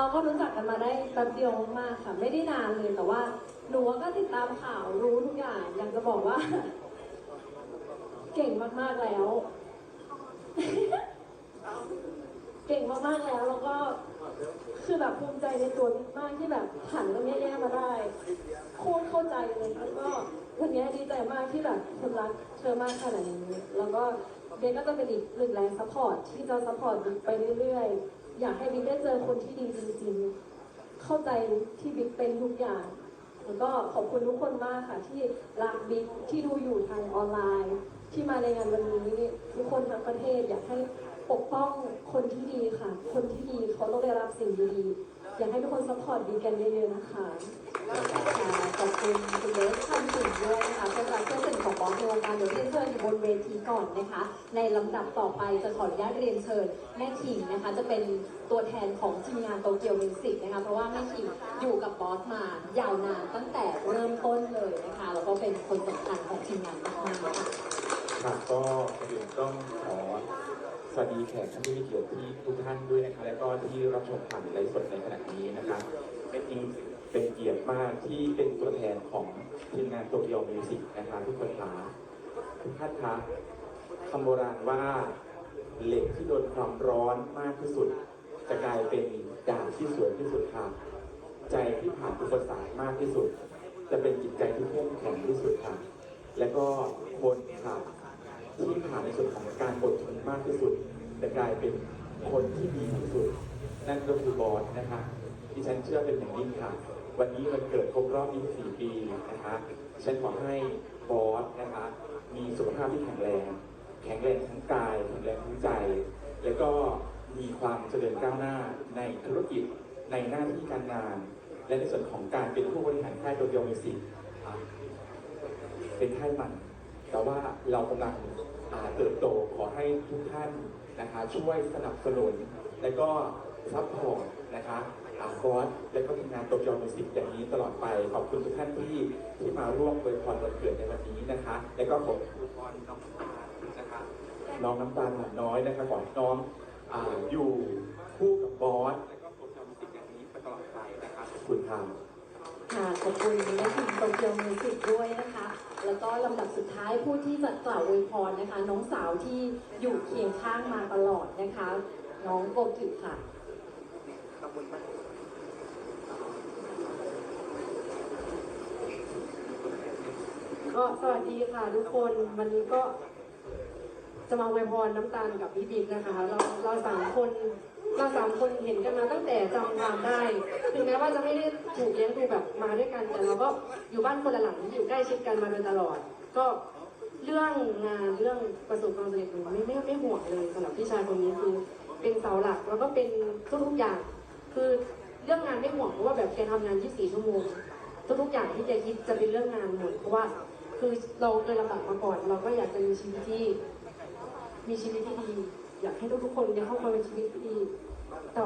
เราก็รู้จักกันมาได้แป๊บเดียวมากๆค่ะ ไม่ได้นานเลยแต่ว่าหนูก็ติดตามข่าวรู้ทุกอย่างอยากจะบอกว่า เก่งมากๆแล้ว เก่งมากๆแล้วแล้วก็คือแบบภูมิใจในตัวบิ๊กมากที่แบบผ่านเรื่องแย่ๆมาได้โคตรเข้าใจเลยแล้วก็วันนี้ดีใจมากที่แบบคนรักเธอมากขนาดนี้แล้วก็เบนก็จะเป็นอีกหนึ่งแรงซัพพอร์ตที่จะซัพพอร์ตไปเรื่อยๆ อยากให้บิ๊กได้เจอคนที่ดีจริงๆ เข้าใจที่บิ๊กเป็นทุกอย่างแล้วก็ขอบคุณทุกคนมากค่ะ ที่รักบิ๊กที่ดูอยู่ทางออนไลน์ ที่มาในงานวันนี้ทุกคนทั้งประเทศอยากให้ปกป้องคนที่ดีค่ะ คนที่ดีเขาต้องได้รับสิ่งดีๆ อยากให้ทุกคนซัพพอร์ตบิ๊กกันเยอะๆนะคะค่ะขอบคุณคุณเลส การเดี๋ยวเรียนเชิญอยู่บนเวทีก่อนนะคะ ในลำดับต่อไปจะขออนุญาตเรียนเชิญแม่ทิงนะคะ จะเป็นตัวแทนของทีมงานโตเกียวมิวสิกนะคะ เพราะว่าแม่ทิงอยู่กับบอสมายาวนานตั้งแต่เริ่มต้นเลยนะคะ แล้วก็เป็นคนสำคัญของทีมงานมากๆค่ะครับก็ก่อนอื่นต้องขอสวัสดีแขกท่านผู้มีเกียรติที่ทุกท่านด้วยนะครับและก็ที่รับชมผ่านไลฟ์สดในขณะนี้นะครับเป็นจริงเป็นเกียรติมากที่เป็นตัวแทนของทีมงานโตเกียวมิวสิกนะครับทุกคนคะ ท่านคะคำโบราณว่าเหล็กที่โดนความร้อนมากที่สุด จะกลายเป็นดาบที่สวยที่สุดค่ะ ใจที่ผ่านอุปสรรคมากที่สุด จะเป็นจิตใจที่เข้มแข็งที่สุดค่ะ และก็คนค่ะที่ผ่านในส่วนของการอดทนมากที่สุด จะกลายเป็นคนที่ดีที่สุด นั่นก็คือบอสนะคะที่ฉันเชื่อเป็นอย่างยิ่งค่ะ วันนี้มันเกิดครบรอบ24ปีนะคะฉันขอให้บอสนะคะ มีสุขภาพที่แข็งแรง แข็งแรงทั้งกายแข็งแรงทั้งใจ แล้วก็มีความเจริญก้าวหน้าในธุรกิจในหน้าที่การงาน และในส่วนของการเป็นผู้บริหารค่ายโตเกียวมิวสิกเป็นค่ายมัน แต่ว่าเรากำลังอ่าเติบโตขอให้ทุกท่านนะคะช่วยสนับสนุน และก็ซัพพอร์ตนะคะ อาคอร์สและก็ทีงานตเกียวมิวสิกอย่างนี้ตลอดไป ขอบคุณทุกท่านที่ที่มาร่วมอวยพรวันเกิดในวันนี้นะคะ และก็ขออวยพรน้องน้ำตาลนะคะน้องน้ำตาลหลานน้อยนะคะขอให้น้องอ่าอยู่คู่กับบอสและก็โปรเจกต์มิวสิกอย่างนี้ไปตลอดไปนะคะขอบคุณครับค่ะขอบคุณแม่ทีมโตเกียวมิวสิกด้วยนะคะ แล้วก็ลำดับสุดท้ายผู้ที่จะกล่าวอวยพรนะคะ น้องสาวที่อยู่เคียงข้างมาตลอดนะคะ น้องโกกิค่ะ ก็สวัสดีค่ะทุกคนวันนี้ก็จะมาอวยพรน้ำตาลกับพี่บิ๊กนะคะ เราเราสามคนเราสามคนเห็นกันมาตั้งแต่จำความได้ ถึงแม้ว่าจะไม่ได้ถูกเลี้ยงดูแบบมาด้วยกันแต่เราก็อยู่บ้านคนละหลังอยู่ใกล้ชิดกันมาโดยตลอด ก็เรื่องงานเรื่องประสบความสำเร็จหนูไม่ไม่ไม่ห่วงเลยสำหรับพี่ชายคนนี้คือเป็นเสาหลักแล้วก็เป็นทุกๆอย่าง คือเรื่องงานไม่ห่วงเพราะว่าแบบแกทำงาน 24 ชั่วโมงทุกๆอย่างที่แกคิดจะเป็นเรื่องงานหมดเพราะว่า คือเราเคยลำบากมาก่อน เราก็อยากจะมีชีวิตที่ มีชีวิตที่ดี อยากให้ทุกๆคนมีครอบครัวเป็นชีวิตที่ดีแต่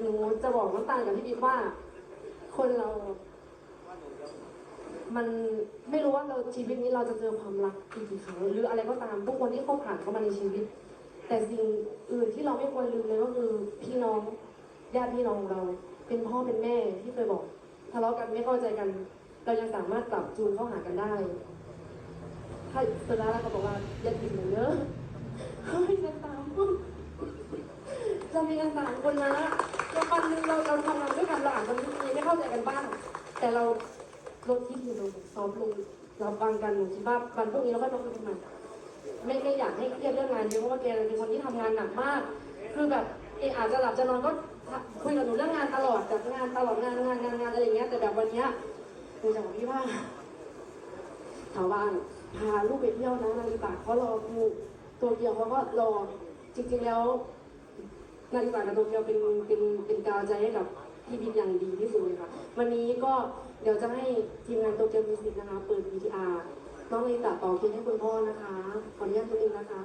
หนูจะบอกน้ำตาลกับพี่บิ๊กว่า คนเรา มันไม่รู้ว่าเราชีวิตนี้เราจะเจอความรักอีกกี่ครั้งหรืออะไรก็ตามทุกคนที่เข้าผ่านเข้ามาในชีวิต แต่สิ่งอื่นที่เราไม่ควรลืมเลยก็คือพี่น้องญาติพี่น้องของเรา เป็นพ่อเป็นแม่ที่เคยบอกทะเลาะกันไม่เข้าใจกัน เรายังสามารถปรับจูนเข้าหากันได้ ถ้าสุดท้ายแล้วเขาบอกว่าอย่าทิ้งหนูเนอะเฮ้ยกันสามคนเรามีกันสามคนนะแล้ววันหนึ่งเราเราทำงานด้วยกันเราอาจจะมีไม่เข้าใจกันบ้าง แต่เราลดที่อยู่ลงซอฟต์ลงเราฟังกันหนูคิดว่าวันพรุ่งนี้เราก็ต้องคุยกันใหม่ไม่ไม่อยากให้เครียดเรื่องงานเยอะเพราะว่าแกเป็นคนที่ทำงานหนักมาก คือแบบเอออาจจะหลับจะนอนก็คุยกับหนูเรื่องงานตลอดแบบงานตลอดงานงานงานงานอะไรอย่างเงี้ยแต่แบบวันเนี้ยหนูจะบอกพี่ว่าชาวบ้าน พาลูกไปเที่ยวนะนาฬิบาเขารอกูตัวเกียวเขาก็รอจริง ๆแล้วนาฬิบากับตัวเกียวเป็นเป็นเป็นกาวใจให้กับพี่บิ๊กอย่างดีที่สุดเลยค่ะ วันนี้ก็เดี๋ยวจะให้ทีมงานตัวเกียวมิวสิกนะคะ เปิด VTR น้องนาฬิตาต่อคิวให้คุณพ่อนะคะขออนุญาตตัวเองนะคะ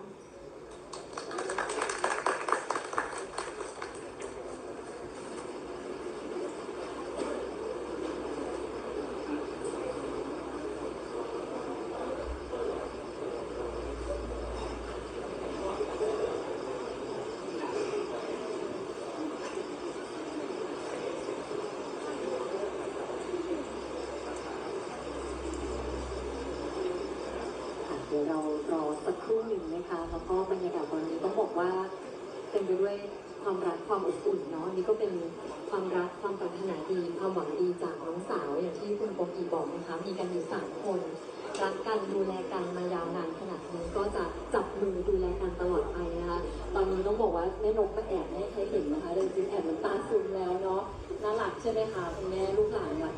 เรารอสักครู่หนึ่งนะคะแล้วก็บรรยากาศตอนนี้ต้องบอกว่าเต็มไปด้วยความรักความอบอุ่นเนาะนี่ก็เป็นความรักความปรารถนาดีความหวังดีจากน้องสาวอย่างที่คุณโปกีบอกนะคะมีกันอยู่สามคนรักกันดูแลกันมายาวนานขนาดนี้ก็จะจับมือดูแลกันตลอดไปนะคะตอนนี้ต้องบอกว่าแม่นกมาแอบให้ใครเห็นนะคะเดินจริงแอบน้ำตาซึมแล้วเนาะน่ารักใช่ไหมคะคุณแม่ลูกหลานวัย